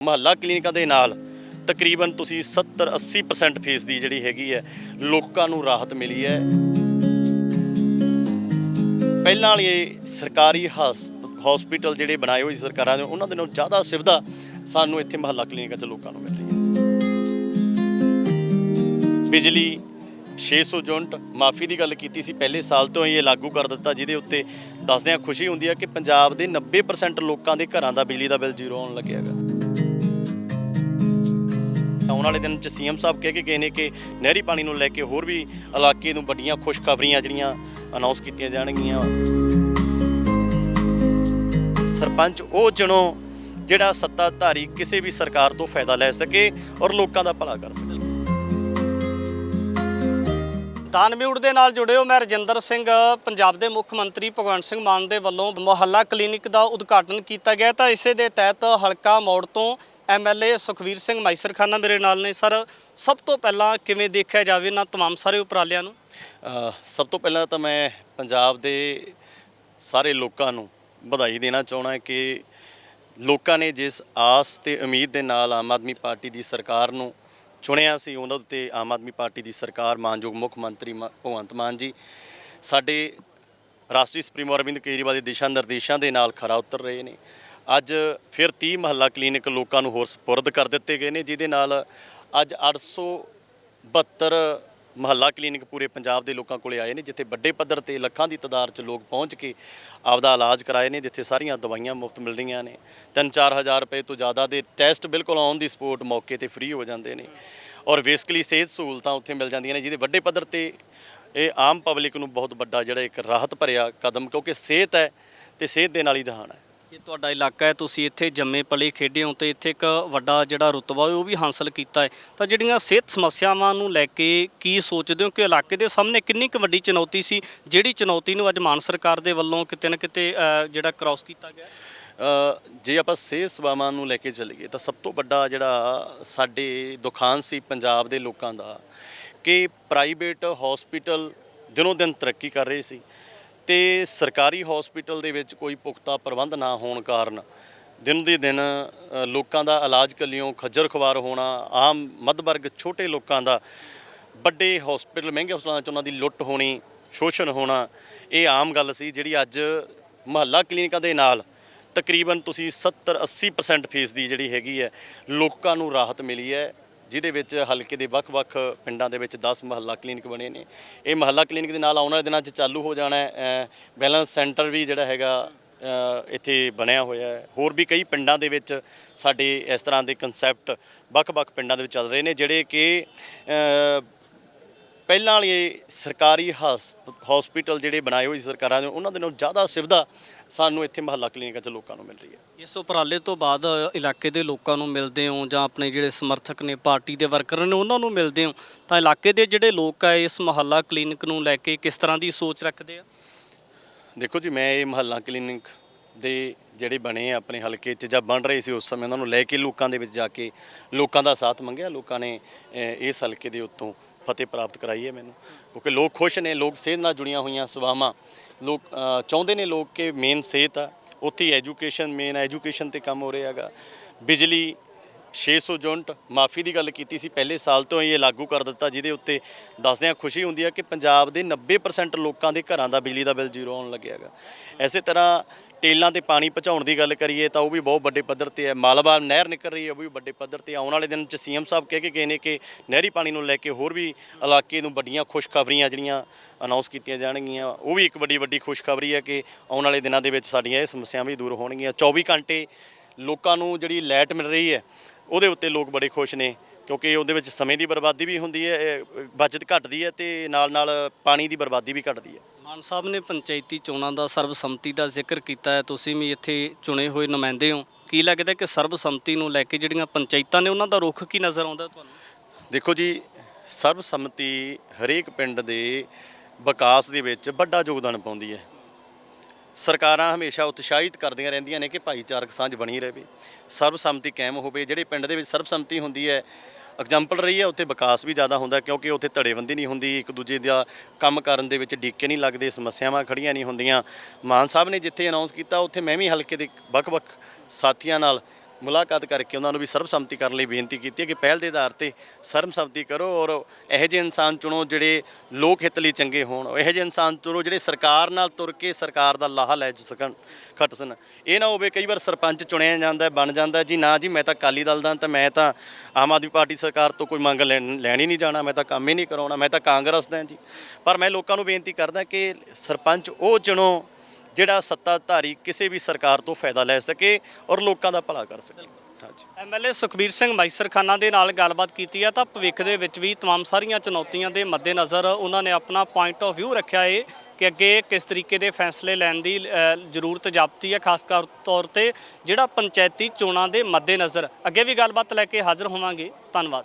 ਮਹੱਲਾ ਕਲੀਨਿਕਾਂ ਦੇ ਨਾਲ ਤਕਰੀਬਨ ਤੁਸੀਂ 70 80% ਫੀਸ ਦੀ ਜਿਹੜੀ ਹੈਗੀ ਹੈ, ਲੋਕਾਂ ਨੂੰ ਰਾਹਤ ਮਿਲੀ ਹੈ। ਪਹਿਲਾਂ ਵਾਲੀ ਇਹ ਸਰਕਾਰੀ ਹਸ- ਹਸਪੀਟਲ ਜਿਹੜੇ ਬਣਾਏ ਹੋਏ ਸੀ ਸਰਕਾਰਾਂ ਨੇ ਉਹਨਾਂ ਦੇ ਨਾਲੋਂ ਜ਼ਿਆਦਾ ਸੁਵਿਧਾ ਸਾਨੂੰ ਇੱਥੇ ਮਹੱਲਾ ਕਲੀਨਿਕਾਂ 'ਚ ਲੋਕਾਂ ਨੂੰ ਮਿਲ ਰਹੀ ਹੈ। ਬਿਜਲੀ 600 ਯੂਨਿਟ ਮਾਫੀ ਦੀ ਗੱਲ ਕੀਤੀ ਸੀ, ਪਹਿਲੇ ਸਾਲ ਤੋਂ ਹੀ ਇਹ ਲਾਗੂ ਕਰ ਦਿੱਤਾ, ਜਿਹਦੇ ਉੱਤੇ ਦੱਸਦਿਆਂ ਖੁਸ਼ੀ ਹੁੰਦੀ ਹੈ ਕਿ ਪੰਜਾਬ ਦੇ 90% ਲੋਕਾਂ ਦੇ ਘਰਾਂ ਦਾ ਬਿਜਲੀ ਦਾ ਬਿੱਲ ਜ਼ੀਰੋ ਆਉਣ ਲੱਗਿਆ ਹੈਗਾ। ਆਉਣ ਵਾਲੇ ਦਿਨ ਚ ਸੀਐਮ ਸਾਹਿਬ ਕਹਿ ਕੇ ਗਏ ਨੇ ਕਿ ਨਹਿਰੀ ਪਾਣੀ ਨੂੰ ਲੈ ਕੇ ਹੋਰ ਵੀ ਇਲਾਕੇ ਨੂੰ ਵੱਡੀਆਂ ਖੁਸ਼ਖਬਰੀਆਂ ਜਿਹੜੀਆਂ ਅਨਾਉਂਸ ਕੀਤੀਆਂ ਜਾਣਗੀਆਂ। ਸਰਪੰਚ ਉਹ ਚੁਣੋ ਜਿਹੜਾ ਸੱਤਾਧਾਰੀ ਕਿਸੇ ਵੀ ਸਰਕਾਰ ਤੋਂ ਫਾਇਦਾ ਲੈ ਸਕੇ ਔਰ ਲੋਕਾਂ ਦਾ ਭਲਾ ਕਰ ਸਕੇ। ਦਾਨਮਿਊਟ ਦੇ ਨਾਲ ਜੁੜਿਓ ਮੈਂ ਰਜਿੰਦਰ ਸਿੰਘ, ਪੰਜਾਬ ਦੇ ਮੁੱਖ ਮੰਤਰੀ ਭਗਵੰਤ ਸਿੰਘ ਮਾਨ ਦੇ ਵੱਲੋਂ ਮੁਹੱਲਾ ਕਲੀਨਿਕ ਦਾ ਉਦਘਾਟਨ ਕੀਤਾ ਗਿਆ। ਤਾਂ ਇਸੇ ਦੇ ਤਹਿਤ ਹਲਕਾ ਮੋੜ ਤੋਂ ਐਮਐਲਏ ਸੁਖਵੀਰ ਸਿੰਘ ਮਾਈਸਰਖਾਨਾ ਮੇਰੇ ਨਾਲ ਨੇ ਸਰ ਸਭ ਤੋਂ ਪਹਿਲਾਂ ਕਿਵੇਂ ਦੇਖਿਆ ਜਾਵੇ ਇਹਨਾਂ तमाम ਸਾਰੇ ਉਪਰਾਲਿਆਂ ਨੂੰ ਅ, ਸਭ ਤੋਂ ਪਹਿਲਾਂ ਤਾਂ ਮੈਂ ਪੰਜਾਬ ਦੇ ਸਾਰੇ ਲੋਕਾਂ ਨੂੰ ਵਧਾਈ ਦੇਣਾ ਚਾਹਣਾ ਹੈ ਕਿ ਲੋਕਾਂ ਨੇ ਜਿਸ ਆਸ ਤੇ ਉਮੀਦ ਦੇ ਨਾਲ ਆਮ ਆਦਮੀ ਪਾਰਟੀ ਦੀ ਸਰਕਾਰ ਨੂੰ ਚੁਣਿਆ ਸੀ ਉਹਨਾਂ ਉੱਤੇ ਆਮ ਆਦਮੀ ਪਾਰਟੀ ਦੀ ਸਰਕਾਰ ਮਾਨਯੋਗ ਮੁੱਖ ਮੰਤਰੀ ਮ- ਭਗਵੰਤ ਮਾਨ ਜੀ ਸਾਡੇ ਰਾਸ਼ਟਰੀ ਸੁਪਰੀਮੋ ਅਰਵਿੰਦ ਕੇਜਰੀਵਾਲ ਦੇ ਦਿਸ਼ਾ ਨਿਰਦੇਸ਼ਾਂ ਦੇ ਨਾਲ ਖਰਾ ਉਤਰ ਰਹੇ ਨੇ ਅੱਜ ਫਿਰ 30 ਮਹੱਲਾ ਕਲੀਨਿਕ ਲੋਕਾਂ ਨੂੰ ਹੋਰ ਸਪੁਰਦ ਕਰ ਦਿੱਤੇ ਗਏ ਨੇ, ਜਿਹਦੇ ਨਾਲ ਅੱਜ 872 ਮਹੱਲਾ ਕਲੀਨਿਕ ਪੂਰੇ ਪੰਜਾਬ ਦੇ ਲੋਕਾਂ ਕੋਲੇ ਆਏ ਨੇ, ਜਿੱਥੇ ਵੱਡੇ ਪੱਧਰ ਤੇ ਲੱਖਾਂ ਦੀ ਤਾਦਾਦ 'ਚ ਲੋਕ ਪਹੁੰਚ ਕੇ ਆਪਦਾ ਇਲਾਜ ਕਰਾਏ ਨੇ, ਜਿੱਥੇ ਸਾਰੀਆਂ ਦਵਾਈਆਂ ਮੁਫਤ ਮਿਲ ਰਹੀਆਂ ਨੇ। 3-4 ਹਜ਼ਾਰ ਰੁਪਏ ਤੋਂ ਜ਼ਿਆਦਾ ਦੇ ਟੈਸਟ ਬਿਲਕੁਲ ਔਨ ਦੀ ਸਪੋਰਟ ਮੌਕੇ ਤੇ ਫ੍ਰੀ ਹੋ ਜਾਂਦੇ ਨੇ। ਔਰ ਬੇਸਿਕਲੀ ਸਿਹਤ ਸਹੂਲਤਾਂ ਉੱਥੇ ਮਿਲ ਜਾਂਦੀਆਂ ਨੇ, ਜਿਹਦੇ ਵੱਡੇ ਪੱਧਰ ਤੇ ਇਹ ਆਮ ਪਬਲਿਕ ਨੂੰ ਬਹੁਤ ਵੱਡਾ ਜਿਹੜਾ ਇੱਕ ਰਾਹਤ ਭਰਿਆ ਕਦਮ, ਕਿਉਂਕਿ ਸਿਹਤ ਹੈ ਤੇ ਸਿਹਤ ਦੇ ਨਾਲ ਹੀ ਜਹਾਨ ਹੈ। ਇਹ ਤੁਹਾਡਾ ਇਲਾਕਾ ਹੈ ਤੁਸੀਂ ਇੱਥੇ ਜੰਮੇ ਪਲੇ ਖੇਡੇ ਹੋ ਤੇ ਇੱਥੇ ਇੱਕ ਵੱਡਾ ਜਿਹੜਾ ਰੁਤਬਾ ਹੈ ਉਹ ਵੀ ਹਾਸਲ ਕੀਤਾ ਹੈ। ਤਾਂ ਜਿਹੜੀਆਂ ਸਿਹਤ ਸਮੱਸਿਆਵਾਂ ਨੂੰ ਲੈ ਕੇ ਕੀ ਸੋਚਦੇ ਹੋ ਕਿ ਇਲਾਕੇ ਦੇ ਸਾਹਮਣੇ ਕਿੰਨੀ ਕੁ ਵੱਡੀ ਚੁਣੌਤੀ ਸੀ ਜਿਹੜੀ ਚੁਣੌਤੀ ਨੂੰ ਅੱਜ ਮਾਨ ਸਰਕਾਰ ਦੇ ਵੱਲੋਂ ਕਿਤੇ ਨਾ ਕਿਤੇ ਅ, ਜਿਹੜਾ ਕ੍ਰਾਸ ਕੀਤਾ ਗਿਆ? ਅ, ਜੇ ਆਪਾਂ ਸਿਹਤ ਸੇਵਾਵਾਂ ਨੂੰ ਲੈ ਕੇ ਚੱਲੀਏ ਤਾਂ ਸਭ ਤੋਂ ਵੱਡਾ ਜਿਹੜਾ ਸਾਡੇ ਦੁਖਾਂਤ ਸੀ ਪੰਜਾਬ ਦੇ ਲੋਕਾਂ ਦਾ ਕਿ ਪ੍ਰਾਈਵੇਟ ਹਸਪੀਟਲ ਦਿਨੋਂ ਦਿਨ ਤਰੱਕੀ ਕਰ ਰਹੇ ਸੀ। ਤੇ ਸਰਕਾਰੀ ਹਸਪੀਟਲ ਦੇ ਵਿੱਚ ਕੋਈ ਪੁਖਤਾ ਪ੍ਰਬੰਧ ਨਾ ਹੋਣ ਕਾਰਨ ਦਿਨ ਦੇ ਦਿਨ ਲੋਕਾਂ ਦਾ ਇਲਾਜ ਕੱਲਿਓਂ ਖੱਜਰ ਖਵਾਰ ਹੋਣਾ, ਆਮ ਮੱਧ ਵਰਗ ਛੋਟੇ ਲੋਕਾਂ ਦਾ, ਵੱਡੇ ਹਸਪੀਟਲ ਮਹਿੰਗੇ ਹਸਪਤਾਲਾਂ 'ਚ ਉਹਨਾਂ ਦੀ ਲੁੱਟ ਹੋਣੀ, ਸ਼ੋਸ਼ਣ ਹੋਣਾ, ਇਹ ਆਮ ਗੱਲ ਸੀ ਜਿਹੜੀ ਅੱਜ ਮਹੱਲਾ ਕਲੀਨਿਕਾਂ ਦੇ ਨਾਲ ਤਕਰੀਬਨ ਤੁਸੀਂ 70 80% ਫੀਸ ਦੀ ਜਿਹੜੀ ਹੈਗੀ ਹੈ, ਲੋਕਾਂ ਨੂੰ ਰਾਹਤ ਮਿਲੀ ਹੈ। ਜਿਹਦੇ ਵਿੱਚ ਹਲਕੇ ਦੇ ਵੱਖ-ਵੱਖ ਪਿੰਡਾਂ ਦੇ ਵਿੱਚ 10 ਮਹੱਲਾ ਕਲੀਨਿਕ ਬਣੇ ਨੇ। ਇਹ ਮਹੱਲਾ ਕਲੀਨਿਕ ਦੇ ਨਾਲ ਆਉਣ ਵਾਲੇ ਦਿਨਾਂ 'ਚ ਚਾਲੂ ਹੋ ਜਾਣਾ ਹੈ। ਬੈਲੈਂਸ ਸੈਂਟਰ ਵੀ ਜਿਹੜਾ ਹੈਗਾ ਇੱਥੇ ਬਣਿਆ ਹੋਇਆ ਹੈ। ਹੋਰ ਵੀ ਕਈ ਪਿੰਡਾਂ ਦੇ ਵਿੱਚ ਸਾਡੇ ਇਸ ਤਰ੍ਹਾਂ ਦੇ ਕਨਸੈਪਟ ਵੱਖ-ਵੱਖ ਪਿੰਡਾਂ ਦੇ ਵਿੱਚ ਚੱਲ ਰਹੇ ਨੇ, ਜਿਹੜੇ ਕਿ ਪਹਿਲਾਂ ਵਾਲੀ ਸਰਕਾਰੀ ਹਸ- ਹਸਪੀਟਲ ਜਿਹੜੇ ਬਣਾਏ ਹੋਏ ਸੀ ਸਰਕਾਰਾਂ ਨੇ ਉਹਨਾਂ ਦੇ ਨਾਲੋਂ ਜ਼ਿਆਦਾ ਸੁਵਿਧਾ ਸਾਨੂੰ ਇੱਥੇ ਮਹੱਲਾ ਕਲੀਨਿਕਾਂ 'ਚ ਲੋਕਾਂ ਨੂੰ ਮਿਲ ਰਹੀ ਹੈ। ਇਸ ਉਪਰਾਲੇ ਤੋਂ ਬਾਅਦ ਇਲਾਕੇ ਦੇ ਲੋਕਾਂ ਨੂੰ ਮਿਲਦੇ ਹੋ ਜਾਂ ਆਪਣੇ ਜਿਹੜੇ ਸਮਰਥਕ ਨੇ ਪਾਰਟੀ ਦੇ ਵਰਕਰ ਨੇ ਉਹਨਾਂ ਨੂੰ ਮਿਲਦੇ ਹੋ ਤਾਂ ਇਲਾਕੇ ਦੇ ਜਿਹੜੇ ਲੋਕ ਆ ਇਸ ਮੁਹੱਲਾ ਕਲੀਨਿਕ ਨੂੰ ਲੈ ਕੇ ਕਿਸ ਤਰ੍ਹਾਂ ਦੀ ਸੋਚ ਰੱਖਦੇ ਆ? ਦੇਖੋ ਜੀ ਮੈਂ ਇਹ ਮਹੱਲਾ ਕਲੀਨਿਕ ਦੇ ਜਿਹੜੇ ਬਣੇ ਆ ਆਪਣੇ ਹਲਕੇ 'ਚ ਜਾਂ ਬਣ ਰਹੇ ਸੀ ਉਸ ਸਮੇਂ ਉਹਨਾਂ ਨੂੰ ਲੈ ਕੇ ਲੋਕਾਂ ਦੇ ਵਿੱਚ ਜਾ ਕੇ ਲੋਕਾਂ ਦਾ ਸਾਥ ਮੰਗਿਆ ਲੋਕਾਂ ਨੇ ਇਸ ਹਲਕੇ ਦੇ ਉੱਤੋਂ ਫਤਿਹ ਪ੍ਰਾਪਤ ਕਰਾਈ ਹੈ ਮੈਨੂੰ। ਕਿਉਂਕਿ ਲੋਕ ਖੁਸ਼ ਨੇ, ਲੋਕ ਸਿਹਤ ਨਾਲ ਜੁੜੀਆਂ ਹੋਈਆਂ ਸੇਵਾਵਾਂ। ਲੋਕ ਚਾਹੁੰਦੇ ਨੇ ਲੋਕ ਕਿ ਮੇਨ ਸਿਹਤ ਆ। ਉੱਥੇ ਐਜੂਕੇਸ਼ਨ ਮੇਨ ਐਜੂਕੇਸ਼ਨ ਤੇ ਕੰਮ ਹੋ ਰਿਹਾ ਹੈਗਾ। ਬਿਜਲੀ 600 ਯੂਨਿਟ ਮਾਫੀ ਦੀ ਗੱਲ ਕੀਤੀ ਸੀ। ਪਹਿਲੇ ਸਾਲ ਤੋਂ ਹੀ ਇਹ ਲਾਗੂ ਕਰ ਦਿੱਤਾ, ਜਿਹਦੇ ਉੱਤੇ ਦੱਸਦਿਆਂ ਖੁਸ਼ੀ ਹੁੰਦੀ ਹੈ ਕਿ ਪੰਜਾਬ ਦੇ 90% ਲੋਕਾਂ ਦੇ ਘਰਾਂ ਦਾ ਬਿਜਲੀ ਦਾ ਬਿੱਲ ਜ਼ੀਰੋ ਆਉਣ ਲੱਗਿਆ ਹੈਗਾ। ਐਸੇ ਤਰ੍ਹਾਂ ਟੇਲਾਂ ਤੇ ਪਾਣੀ ਪਹੁੰਚਾਉਣ ਦੀ ਗੱਲ ਕਰੀਏ ਤਾਂ ਉਹ ਵੀ ਬਹੁਤ ਵੱਡੇ ਪੱਧਰ ਤੇ ਹੈ। ਮਾਲਵਾ ਨਹਿਰ ਨਿਕਲ ਰਹੀ ਹੈ, ਉਹ ਵੀ ਵੱਡੇ ਪੱਧਰ ਤੇ ਆਉਣ ਵਾਲੇ ਦਿਨ ਚ ਸੀਐਮ ਸਾਹਿਬ ਕਹਿ ਕੇ ਗਏ ਨੇ ਕਿ ਨਹਿਰੀ ਪਾਣੀ ਨੂੰ ਲੈ ਕੇ ਹੋਰ ਵੀ ਇਲਾਕੇ ਨੂੰ ਵੱਡੀਆਂ ਖੁਸ਼ਖਬਰੀਆਂ ਜਿਹੜੀਆਂ ਅਨਾਉਂਸ ਕੀਤੀਆਂ ਜਾਣਗੀਆਂ, ਉਹ ਵੀ ਇੱਕ ਵੱਡੀ ਵੱਡੀ ਖੁਸ਼ਖਬਰੀ ਹੈ ਕਿ ਆਉਣ ਵਾਲੇ ਦਿਨਾਂ ਦੇ ਵਿੱਚ ਸਾਡੀਆਂ ਇਹ ਸਮੱਸਿਆਵਾਂ ਵੀ ਦੂਰ ਹੋਣਗੀਆਂ। 24 ਘੰਟੇ ਲੋਕਾਂ ਨੂੰ ਜਿਹੜੀ ਲਾਈਟ ਮਿਲ ਰਹੀ ਹੈ, ਉਹਦੇ ਉੱਤੇ ਲੋਕ ਬੜੇ ਖੁਸ਼ ਨੇ। ਕਿਉਂਕਿ ਉਹਦੇ ਵਿੱਚ ਸਮੇਂ ਦੀ ਬਰਬਾਦੀ ਵੀ ਹੁੰਦੀ ਹੈ ਇਹ ਬਚਤ ਘਟਦੀ ਹੈ ਤੇ ਨਾਲ ਨਾਲ ਪਾਣੀ ਦੀ ਬਰਬਾਦੀ ਵੀ ਘਟਦੀ ਹੈ। ਮਾਨ ਸਾਹਿਬ ਨੇ ਪੰਚਾਇਤੀ ਚੋਣਾਂ ਦਾ ਸਰਬਸੰਮਤੀ ਦਾ ਜ਼ਿਕਰ ਕੀਤਾ ਹੈ ਤੁਸੀਂ ਵੀ ਇੱਥੇ ਚੁਣੇ ਹੋਏ ਨੁਮਾਇੰਦੇ ਹੋ। ਕੀ ਲੱਗਦਾ ਕਿ ਸਰਬਸੰਮਤੀ ਨੂੰ ਲੈ ਕੇ ਜਿਹੜੀਆਂ ਪੰਚਾਇਤਾਂ ਨੇ ਉਹਨਾਂ ਦਾ ਰੁਖ ਕੀ ਨਜ਼ਰ ਆਉਂਦਾ ਤੁਹਾਨੂੰ? ਦੇਖੋ ਜੀ ਸਰਬਸੰਮਤੀ ਹਰੇਕ ਪਿੰਡ ਦੇ ਵਿਕਾਸ ਦੇ ਵਿੱਚ ਵੱਡਾ ਯੋਗਦਾਨ ਪਾਉਂਦੀ ਹੈ। ਸਰਕਾਰਾਂ ਹਮੇਸ਼ਾ ਉਤਸ਼ਾਹਿਤ ਕਰਦੀਆਂ ਰਹਿੰਦੀਆਂ ਨੇ ਕਿ ਭਾਈਚਾਰਕ ਸਾਂਝ ਬਣੀ ਰਹੇ। ਸਰਬਸੰਮਤੀ ਕਾਇਮ ਹੋਵੇ ਜਿਹੜੇ ਪਿੰਡ ਦੇ ਵਿੱਚ ਸਰਬਸੰਮਤੀ ਹੁੰਦੀ ਹੈ ਐਗਜ਼ਾਮਪਲ ਰਹੀ ਹੈ, ਉੱਥੇ ਵਿਕਾਸ ਵੀ ਜ਼ਿਆਦਾ ਹੁੰਦਾ ਕਿਉਂਕਿ ਉੱਥੇ ਧੜੇਬੰਦੀ ਨਹੀਂ ਹੁੰਦੀ, ਇੱਕ ਦੂਜੇ ਦਾ ਕੰਮ ਕਰਨ ਦੇ ਵਿੱਚ ਡੀਕੇ ਨਹੀਂ ਲੱਗਦੇ, ਸਮੱਸਿਆਵਾਂ ਖੜੀਆਂ ਨਹੀਂ ਹੁੰਦੀਆਂ। ਮਾਨ ਸਾਹਿਬ ਨੇ ਜਿੱਥੇ ਅਨਾਉਂਸ ਕੀਤਾ, ਉੱਥੇ ਮੈਂ ਵੀ ਹਲਕੇ ਦੇ ਵੱਖ-ਵੱਖ ਸਾਥੀਆਂ ਨਾਲ ਮੁਲਾਕਾਤ ਕਰਕੇ ਉਹਨਾਂ ਨੂੰ ਵੀ ਸਰਬਸੰਮਤੀ ਕਰਨ ਲਈ ਬੇਨਤੀ ਕੀਤੀ ਹੈ ਕਿ ਪਹਿਲ ਦੇ ਆਧਾਰ ਤੇ ਸਰਬਸੰਮਤੀ ਕਰੋ ਔਰ ਇਹੋ ਜਿਹੇ ਇਨਸਾਨ ਚੁਣੋ ਜਿਹੜੇ ਲੋਕ ਹਿੱਤ ਲਈ ਚੰਗੇ ਹੋਣ ਇਹੋ ਜਿਹੇ ਇਨਸਾਨ ਚੁਣੋ ਜਿਹੜੇ ਸਰਕਾਰ ਨਾਲ ਤੁਰ ਕੇ ਸਰਕਾਰ ਦਾ ਲਾਹਾ ਲੈ ਸਕਣ, ਖੱਟ ਸਨ ਇਹ ਨਾ ਹੋਵੇ ਕਈ ਵਾਰ ਸਰਪੰਚ ਚੁਣਿਆ ਜਾਂਦਾ ਬਣ ਜਾਂਦਾ ਜੀ ਨਾ ਜੀ ਮੈਂ ਤਾਂ ਅਕਾਲੀ ਦਲ ਦਾ ਤਾਂ ਮੈਂ ਤਾਂ ਆਮ ਆਦਮੀ ਪਾਰਟੀ ਸਰਕਾਰ ਤੋਂ ਕੋਈ ਮੰਗ ਲੈਣ ਲੈਣ ਹੀ ਨਹੀਂ ਜਾਣਾ, ਮੈਂ ਤਾਂ ਕੰਮ ਹੀ ਨਹੀਂ ਕਰਾਉਣਾ, ਮੈਂ ਤਾਂ ਕਾਂਗਰਸ ਦਾ ਜੀ। ਪਰ ਮੈਂ ਲੋਕਾਂ ਨੂੰ ਬੇਨਤੀ ਕਰਦਾ ਕਿ ਸਰਪੰਚ ਉਹ ਚੁਣੋ ਜਿਹੜਾ ਸੱਤਾਧਾਰੀ ਕਿਸੇ ਵੀ ਸਰਕਾਰ ਤੋਂ ਫਾਇਦਾ ਲੈ ਸਕੇ ਔਰ ਲੋਕਾਂ ਦਾ ਭਲਾ ਕਰ ਸਕੇ ਹਾਂਜੀ ਐਮਐਲਏ ਸੁਖਬੀਰ ਸਿੰਘ ਮਾਈਸਰਖਾਨਾ ਦੇ ਨਾਲ ਗੱਲਬਾਤ ਕੀਤੀ ਹੈ ਤਾਂ ਭਵਿੱਖ ਦੇ ਵਿੱਚ ਵੀ तमाम ਸਾਰੀਆਂ ਚੁਣੌਤੀਆਂ ਦੇ ਮੱਦੇਨਜ਼ਰ ਉਹਨਾਂ ਨੇ ਆਪਣਾ ਪੁਆਇੰਟ ਆਫ View ਰੱਖਿਆ ਹੈ ਕਿ ਅੱਗੇ ਕਿਸ ਤਰੀਕੇ ਦੇ ਫੈਸਲੇ ਲੈਣ ਦੀ ਅ, ਜ਼ਰੂਰਤ ਜਾਪਦੀ ਹੈ ਖਾਸ ਕਰ ਤੌਰ ਤੇ ਜਿਹੜਾ ਪੰਚਾਇਤੀ ਚੋਣਾਂ ਦੇ ਮੱਦੇਨਜ਼ਰ ਅੱਗੇ ਵੀ ਗੱਲਬਾਤ ਲੈ ਕੇ ਹਾਜ਼ਰ ਹੋਵਾਂਗੇ ਧੰਨਵਾਦ